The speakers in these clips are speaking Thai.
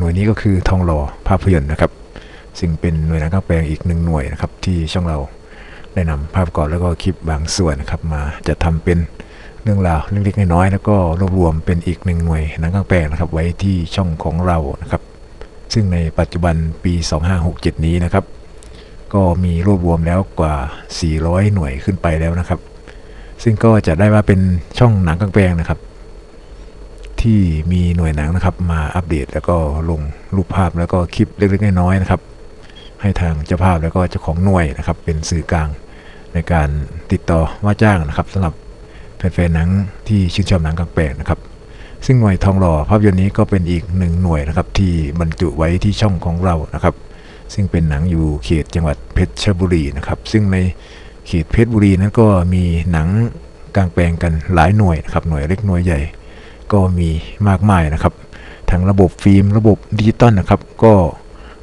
น่วยนี้ก็คือทองหล่อภาพยนตร์นะครับ ซึ่งเป็นหน่วยงานกลางแปลงอีกหนึ่งหน่วยนะครับที่ช่องเราได้นำภาพประกอบแล้วก็คลิปบางส่วนนะครับมาจะทำเป็นเรื่องราวเล็กๆน้อยๆแล้วก็รวบรวมเป็นอีกหนึ่งหน่วยหนังกลางแปลงนะครับไว้ที่ช่องของเรานะครับ ซึ่งในปัจจุบันปี 2567 นี้นะครับ ก็มีรวบรวมแล้วกว่า 400 หน่วยขึ้นไปแล้วนะครับ ซึ่งก็จะได้ว่าเป็นช่องหนังกลางแปลงนะครับ ที่มีหน่วยหนังนะครับ มาอัปเดตแล้วก็ลงรูปภาพแล้วก็คลิปเล็กๆน้อยๆนะครับ ให้ทางเจ้าภาพแล้วก็เจ้าของหน่วยนะครับ เป็นสื่อกลางในการติดต่อว่าจ้างนะครับสำหรับแฟนๆหนังที่ชื่นชอบหนังกลางแปลงนะครับ ซึ่งหน่วยทองหล่อภาพยนตร์นี้ก็เป็นอีกหนึ่งหน่วยนะครับ ที่บรรจุไว้ที่ช่องของเรานะครับ ซึ่งเป็นหนังอยู่เขตจังหวัดเพชรบุรีนะครับ ซึ่งในเขตเพชรบุรีนั้นก็มีหนังกลางแปลงกันหลายหน่วยนะครับหน่วยเล็กหน่วยใหญ่ ก็มีมากมายนะครับ ทั้งระบบฟิล์มระบบดิจิตอลนะครับ ก็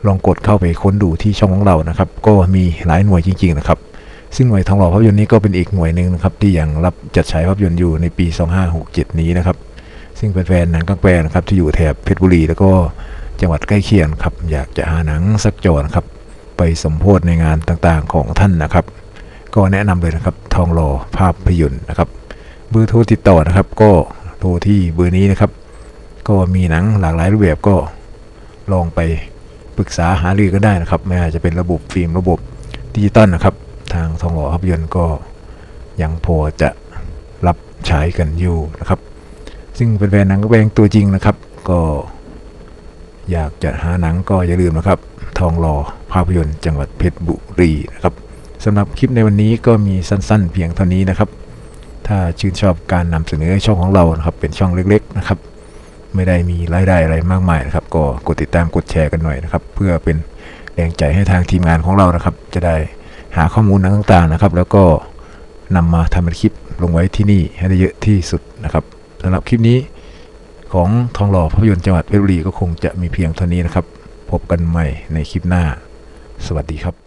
ลองกดเข้าไปค้นดูที่ช่องของเรานะครับ ก็มีหลายหน่วยจริง ๆ นะครับ ซึ่งหน่วยทองหล่อภาพยนตร์นี้ก็เป็นอีกหน่วยหนึ่งนะครับ ที่ยังรับจัดฉายภาพยนตร์อยู่ในปี 2567 นี้นะครับ ซึ่งแฟนๆหนังกลางแปลงนะครับที่อยู่แถบเพชรบุรีแล้วก็จังหวัดใกล้เคียงครับ อยากจะหาหนังสักจอนะครับ ไปสมโพธในงานต่างๆของท่านนะครับ ก็แนะนำเลยนะครับทองหล่อภาพยนตร์นะครับเบอร์โทรติดต่อนะครับก็ โทรที่เบอร์นี้นะครับ ก็มีหนังหลากหลายรูปแบบก็ลองไปปรึกษาหารือกันได้นะครับ ไม่ว่าจะเป็นระบบฟิล์มระบบดิจิตอลนะครับ ทางทองหล่อภาพยนตร์ก็ยังพอจะรับใช้กันอยู่นะครับ ซึ่งเป็นแฟนหนังกระแบงตัวจริงนะครับ ก็อยากจะหาหนังก็อย่าลืมนะครับ ทองหล่อภาพยนตร์จังหวัดเพชรบุรีนะครับสำหรับคลิปในวันนี้ก็มีสั้นๆ เพียงเท่านี้นะครับ ถ้าชื่นชอบการนำเสนอช่องของเรานะครับ เป็นช่องเล็กๆนะครับ ไม่ได้มีรายได้อะไรมากมายนะครับ ก็กดติดตามกดแชร์กันหน่อยนะครับ เพื่อเป็นแรงใจให้ทางทีมงานของเรานะครับ จะได้หาข้อมูลต่างๆนะครับ แล้วก็นำมาทำเป็นคลิปลงไว้ที่นี่ให้ได้เยอะที่สุดนะครับสำหรับคลิปนี้ของทองหล่อภาพยนตร์จังหวัดเพชรบุรีก็คงจะมีเพียงเท่านี้นะครับ พบกันใหม่ในคลิปหน้า สวัสดีครับ